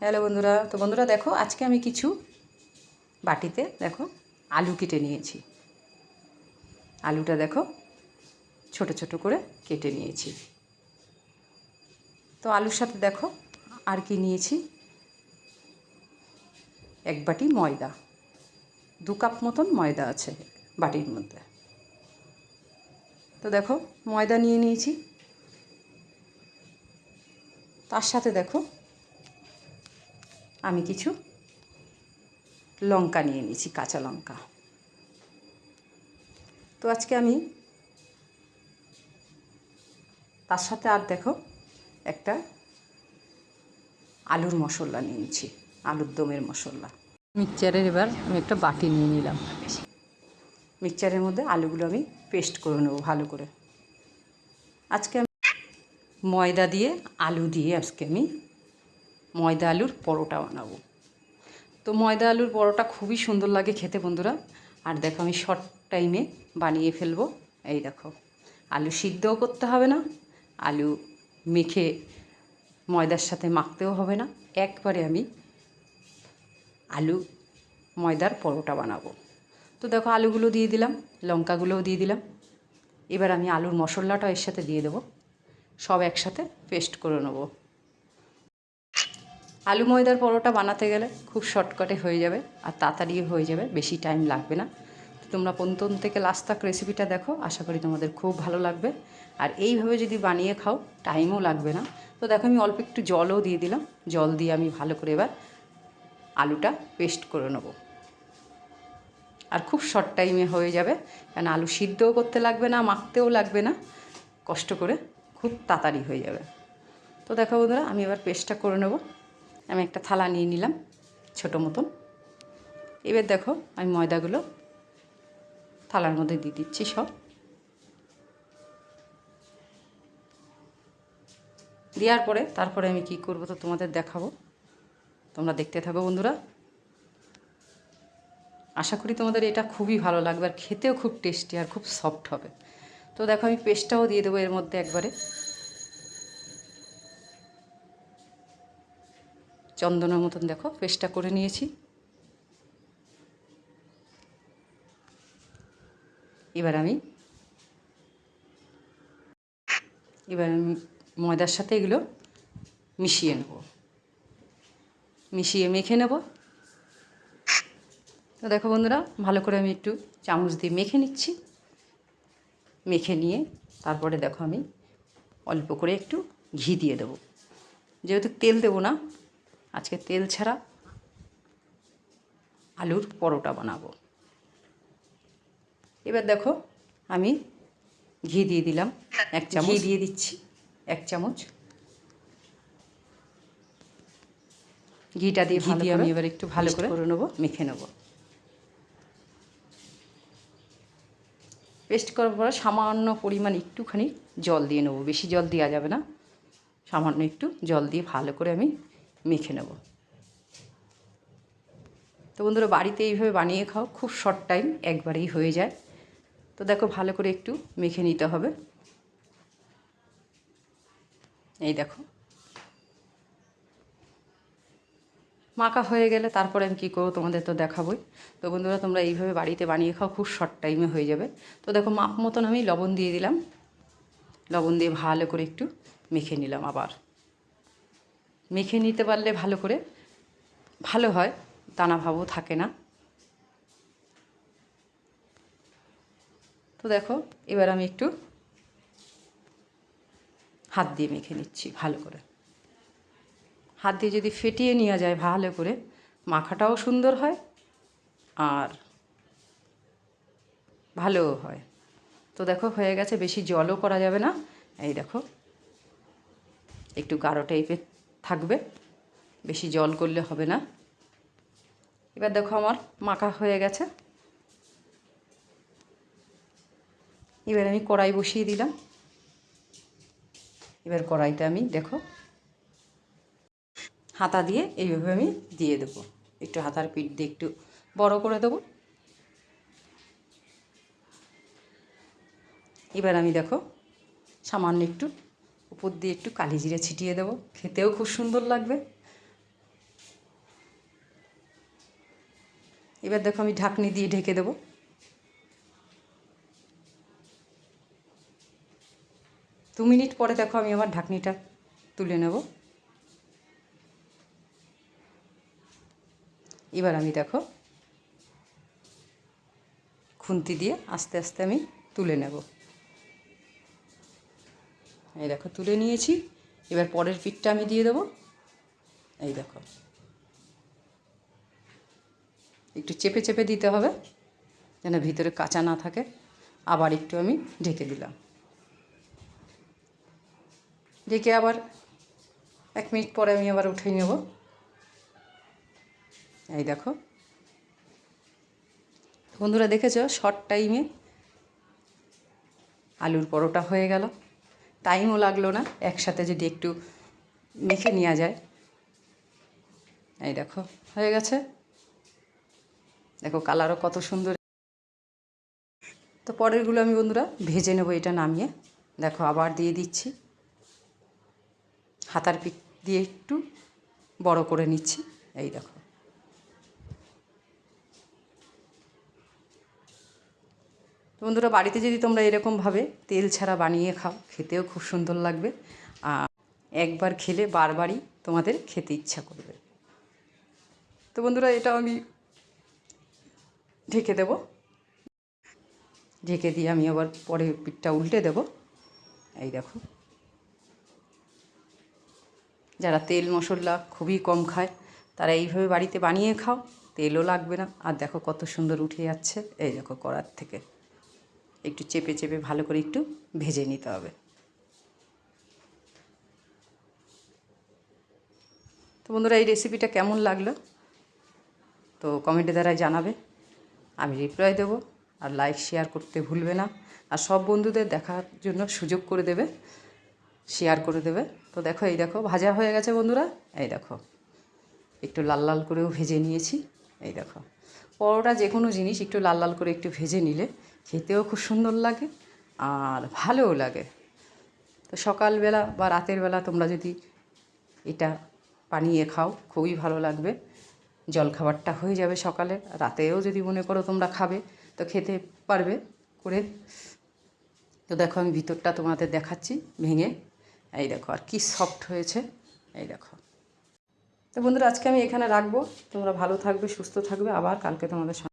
Hello বন্ধুরা, তো বন্ধুরা দেখো, আজকে আমি কিছু বাটিতে দেখো আলু কেটে নিয়েছি। আলুটা দেখো, ছোট ছোট করে কেটে নিয়েছি। তো আলুর সাথে দেখো, আর কি নিয়েছি? এক বাটি ময়দা, দু কাপ মতন ময়দা আছে বাটির মধ্যে। তো দেখো, ময়দা নিয়ে নিয়েছি। তার সাথে দেখো আমি কিছু লঙ্কা নিয়ে নিয়েছি কাঁচা লঙ্কা। তো আজকে আমি তার সাথে আর দেখো একটা আলুর মশলা নিয়েছি আলুর দমের মশলা। মিক্সচারের এবার আমি একটা বাটি নিয়ে নিলাম। মিক্সচারের মধ্যে আলুগুলো আমি পেস্ট করে নেব ভালো করে। আজকে আমি ময়দা দিয়ে আলু দিয়ে আজকে আমি ময়দা আলুর পরোটা বানাবো। তো ময়দা আলুর পরোটা খুবই সুন্দর লাগে খেতে বন্ধুরা। আর দেখো আমি শর্ট টাইমে বানিয়ে ফেলব। এই দেখো, আলু সিদ্ধও করতে হবে না, আলু মেখে ময়দার সাথে মাখতেও হবে না। একবারে আমি আলু ময়দার পরোটা বানাবো। তো দেখো আলুগুলো দিয়ে দিলাম, লঙ্কাগুলোও দিয়ে দিলাম। এবার আমি আলুর মশলাটা এর সাথে দিয়ে দেবো। সব একসাথে পেস্ট করে নেব। আলু ময়দার পরোটা বানাতে গেলে খুব শর্টকাটে হয়ে যাবে আর তাড়াতাড়ি হয়ে যাবে, বেশি টাইম লাগবে না। তোমরা প্রথম থেকে লাস্ট তাক রেসিপিটা দেখো, আশা করি তোমাদের খুব ভালো লাগবে। আর এইভাবে যদি বানিয়ে খাও টাইমও লাগবে না। তো দেখো আমি অল্প একটু জলও দিয়ে দিলাম। জল দিয়ে আমি ভালো করে এবার আলুটা পেস্ট করে নেব। আর খুব শর্ট টাইমে হয়ে যাবে, কারণ আলু সিদ্ধও করতে লাগবে না, মাখতেও লাগবে না। কষ্ট করে খুব তাড়াতাড়ি হয়ে যাবে। তো দেখো বন্ধুরা, আমি এবার পেস্টটা করে নেব। আমি একটা থালা নিয়ে নিলাম, ছোটো মতন। এবার দেখো আমি ময়দাগুলো থালার মধ্যে দিয়ে দিচ্ছি সব। দেওয়ার পরে তারপরে আমি কি করব তো তোমাদের দেখাবো। তোমরা দেখতে থাকো বন্ধুরা। আশা করি তোমাদের এটা খুবই ভালো লাগবে আর খেতেও খুব টেস্টি আর খুব সফট হবে। তো দেখো আমি পেস্টটাও দিয়ে দেবো এর মধ্যে একবারে। চন্দনের মতন দেখো, পেস্টটা করে নিয়েছি। এবার আমি এবার আমি ময়দার সাথে এগুলো মিশিয়ে নেব। মিশিয়ে মেখে নেব। তো দেখো বন্ধুরা, ভালো করে আমি একটু চামচ দিয়ে মেখে নিচ্ছি। মেখে নিয়ে তারপরে দেখো আমি অল্প করে একটু ঘি দিয়ে দেবো। যেহেতু তেল দেবো না আজকে তেল ছাড়া আলুর পরোটা বানাবো। এবার দেখো আমি ঘি দিয়ে দিলাম এক চামচ। ঘি দিয়ে দিচ্ছি। এক চামচ। ঘিটা দিয়ে ঘি দিয়ে আমি এবার একটু ভালো করে করে নেব মেখে নেব। পেস্ট করার পরে সামান্য পরিমাণ একটুখানি জল দিয়ে নেব বেশি জল দেওয়া যাবে না। সামান্য একটু জল দিয়ে ভালো করে আমি মেখে নেব। তো বন্ধুরা, বাড়িতে এইভাবে বানিয়ে খাও, খুব শর্ট টাইম একবারেই হয়ে যায়। তো দেখো, ভালো করে একটু মেখে নিতে হবে। এই দেখো। মাখা হয়ে গেলে তারপরে আমি কী করব তোমাদের তো দেখাবোই। তো বন্ধুরা, তোমরা এইভাবে বাড়িতে বানিয়ে খাও, খুব শর্ট টাইমে হয়ে যাবে। তো দেখো, মাপ মতন আমি লবণ দিয়ে দিলাম। লবণ দিয়ে ভালো করে একটু মেখে নিলাম আবার। মেখে নিতে পারলে ভালো করে। ভালো হয়, দানা ভাবও থাকে না। তো দেখো, এবার আমি একটু হাত দিয়ে মেখে নিচ্ছি ভালো করে। হাত দিয়ে যদি ফেটিয়ে নেওয়া যায় ভালো করে, মাখাটাও সুন্দর হয় আর ভালোও হয়। তো দেখো, হয়ে গেছে, বেশি জলও করা যাবে না। এই দেখো, একটু গাঢ় টাইপের থাকবে। বেশি জল করলে হবে না। এবার দেখো আমার মাখা হয়ে গেছে। এবার আমি কড়াই বসিয়ে দিলাম। এবার কড়াইতে আমি দেখো হাতা দিয়ে এইভাবে আমি দিয়ে দেবো। একটু হাতার পিঠ দিয়ে একটু বড় করে দেবো। এবার আমি দেখো সামান্য একটু উপর দিয়ে একটু কালি জিরে ছিটিয়ে দেবো। খেতেও খুব সুন্দর লাগবে। এবার দেখো আমি ঢাকনি দিয়ে ঢেকে দেবো। দু মিনিট পরে দেখো আমি আমার ঢাকনিটা তুলে নেব। এবার আমি দেখো খুন্তি দিয়ে আস্তে আস্তে আমি তুলে নেব। এই দেখো, তুলে নিয়েছি। এবার পরের পিঠটা আমি দিয়ে দেবো। এই দেখো। একটু চেপে চেপে দিতে হবে, যেন ভিতরে কাঁচা না থাকে। আবার একটু আমি ঢেকে দিলাম। ঢেকে আবার এক মিনিট পরে আমি আবার উঠিয়ে নেব। এই দেখো। বন্ধুরা দেখেছ শর্ট টাইমে আলুর পরোটা হয়ে গেল। টাইমও লাগল না, একসাথে যদি একটু মেখে নেওয়া যায়। এই দেখো, হয়ে গেছে। দেখো কালারও কত সুন্দর। তো পরেরগুলো আমি বন্ধুরা ভেজে নেব এটা নামিয়ে। দেখো আবার দিয়ে দিচ্ছি। হাতার পিক দিয়ে একটু বড় করে নিচ্ছি। এই দেখো। তো বন্ধুরা, বাড়িতে যদি তোমরা এরকমভাবে তেল ছাড়া বানিয়ে খাও, খেতেও খুব সুন্দর লাগবে। আর একবার খেলে বারবারই তোমাদের খেতে ইচ্ছা করবে। তো বন্ধুরা এটা আমি ঢেকে দেব। ঢেকে দিয়ে আমি আবার পরে পিঠটা উল্টে দেব। এই দেখো। যারা তেল মশলা খুবই কম খায়, তারা এইভাবে বাড়িতে বানিয়ে খাও, তেলও লাগবে না। আর দেখো কত সুন্দর উঠে যাচ্ছে। এই দেখো কড়ার থেকে। একটু চেপে চেপে ভালো করে একটু ভেজে নিতে হবে। তো বন্ধুরা, এই রেসিপিটা কেমন লাগল? তো কমেন্টে দ্বারা জানাবে। আমি রিপ্লাই দেবো আর লাইক শেয়ার করতে ভুলবে না। আর সব বন্ধুদের দেখার জন্য সুযোগ করে দেবে শেয়ার করে দেবে। তো দেখো, এই দেখো, ভাজা হয়ে গেছে বন্ধুরা। এই দেখো, একটু লাল লাল করেও ভেজে নিয়েছি। এই দেখো। পরোটা যে কোনো জিনিস একটু লাল লাল করে একটু ভেজে নিলে খেতেও খুব সুন্দর লাগে আর ভালোও লাগে। তো সকালবেলা বা রাতের বেলা তোমরা যদি এটা বানিয়ে খাও, খুবই ভালো লাগবে। জলখাবারটা হয়ে যাবে সকালে, রাতেও যদি মনে করো তোমরা খাবে, তো খেতে পারবে করে। তো দেখো আমি ভিতরটা তোমাদের দেখাচ্ছি ভেঙে। এই দেখো আর কি সফট হয়েছে। এই দেখো। তো বন্ধুরা আজকে আমি এখানে রাখব। তোমরা ভালো থাকবে সুস্থ থাকবে। আবার কালকে তোমাদের